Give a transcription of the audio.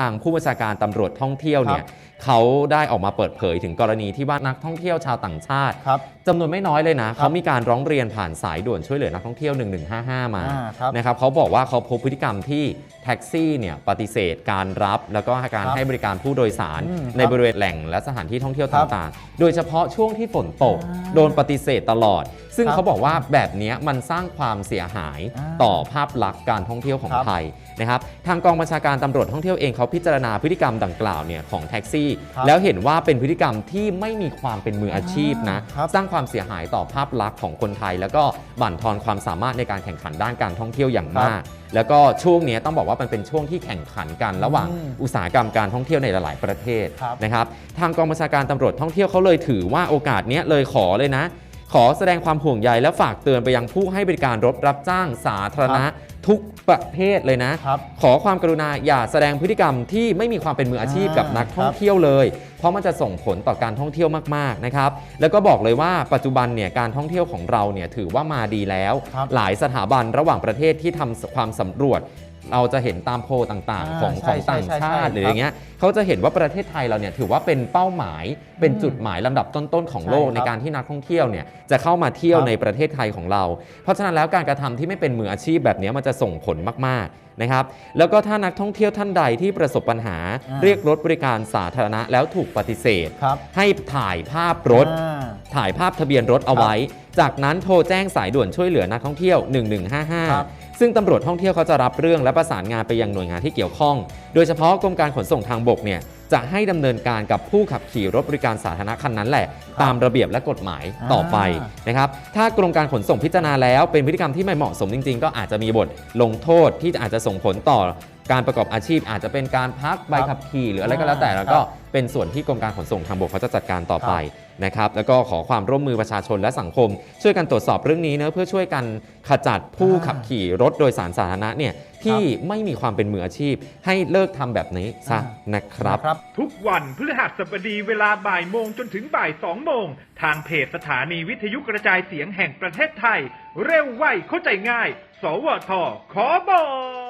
ทางผู้บัญชาการตำรวจท่องเที่ยวเนี่ยเขาได้ออกมาเปิดเผยถึงกรณีที่ว่านักท่องเที่ยวชาวต่างชาติครับจำนวนไม่น้อยเลยนะเขามีการร้องเรียนผ่านสายด่วนช่วยเหลือนักท่องเที่ยว 1155 มาอ่าครับนะครับเขาบอกว่าเขาพบพฤติกรรมที่แท็กซี่เนี่ยปฏิเสธการรับแล้วก็การครับให้บริการผู้โดยสารอืมในครับบริเวณแหล่งและสถานที่ท่องเที่ยวครับต่างๆ โดยเฉพาะช่วงที่ฝนตก อ่าโดนปฏิเสธตลอด ซึ่งครับเขาบอกว่าแบบเนี้ยมันสร้างความเสียหายอ่าต่อภาพลักษณ์การท่องเที่ยวของครับไทยนะครับทางกองบัญชาการตำรวจท่องเที่ยวเองเขาพิจารณาพฤติกรรมดังกล่าวเนี่ยของแท็กซี่ ครับแล้วเห็นว่าเป็นพฤติกรรมที่ไม่มีความเป็นมืออาชีพนะอ่าครับ สร้างความเสียหายต่อภาพลักษณ์ของคนไทย แล้วก็บั่นทอนความสามารถในการแข่งขันด้านการท่องเที่ยวอย่างมาก แล้วก็ช่วงเนี้ยต้องบอกว่ามันเป็นช่วงที่แข่งขันกันระหว่างอืมอุตสาหกรรมการท่องเที่ยวในหลาย ๆ ประเทศครับนะครับ ทางกองบัญชาการตำรวจท่องเที่ยวเขาเลยถือว่าโอกาสเนี้ยเลยขอเลยนะ ขอแสดงความห่วงใยและฝากเตือนไปยังผู้ให้บริการรถรับจ้างสาธารณะทุกประเภทเลยนะครับขอความกรุณาอย่าแสดงพฤติกรรมที่ไม่มีความเป็นมืออาชีพกับนักท่องเที่ยวเลย เพราะมันจะส่งผลต่อการท่องเที่ยวมากๆนะครับ แล้วก็บอกเลยว่าปัจจุบันเนี่ยการท่องเที่ยวของเราเนี่ยถือว่ามาดีแล้วครับหลายสถาบันระหว่างประเทศที่ทำความสำรวจ เราจะเห็นตามโพลต่างๆอ่าของใช่ของต่างใช่ชาติใช่หรืออย่างเงี้ยเขาจะเห็นว่าประเทศไทยเราเนี่ยถือว่าเป็นเป้าหมายเป็นจุดหมายลำดับต้นๆของโลกใช่ในครับการที่นักท่องเที่ยวเนี่ยจะเข้ามาเที่ยวครับในประเทศไทยของเรา เพราะฉะนั้นแล้วการกระทำที่ไม่เป็นมืออาชีพแบบเนี้ยมันจะส่งผลมากๆนะครับแล้วก็ถ้านักท่องเที่ยวท่านใดที่ประสบปัญหาอ่าเรียกรถบริการสาธารณะแล้วถูกปฏิเสธครับให้ถ่ายภาพรถอ่าถ่ายภาพทะเบียนรถเอาไว้ จากนั้นโทรแจ้งสายด่วนช่วยเหลือนักท่องเที่ยวครับ1155 ซึ่งตำรวจท่องเที่ยวเขาจะรับเรื่องและประสานงานไปยังหน่วยงานที่เกี่ยวข้อง โดยเฉพาะกรมการขนส่งทางบกเนี่ยจะให้ดำเนินการกับผู้ขับขี่รถบริการสาธารณะคันนั้นแหละ ตามระเบียบและกฎหมายต่อไปอ่นะครับถ้ากรมการขนส่งพิจารณาแล้วเป็นพฤติกรรมที่ไม่เหมาะสมจริง ๆ ก็อาจจะมีบทลงโทษที่อาจจะส่งผลต่อ การประกอบอาชีพอาจจะเป็นการพักใบขับขี่หรืออะไรก็แล้วแต่แล้วก็เป็นส่วนที่กรมการขนส่งทางบกเขาจะจัดการต่อไปนะครับแล้วก็ขอความร่วมมือประชาชนและสังคม ช่วยกันตรวจสอบเรื่องนี้เนะเพื่อช่วยกันขจัดผู้อ่าขับขี่รถโดยสารสาธารณะเนี่ยที่ไม่มีความเป็นมืออาชีพ ให้เลิกทำแบบนี้ซะอ่านะครับนะครับ ทุกวันพฤหัสบดีเวลาบ่ายโมงจนถึงบ่ายสองโมง ทางเพจสถานีวิทยุกระจายเสียงแห่งประเทศไทย เร็วไวเข้าใจง่าย สวทขอบอก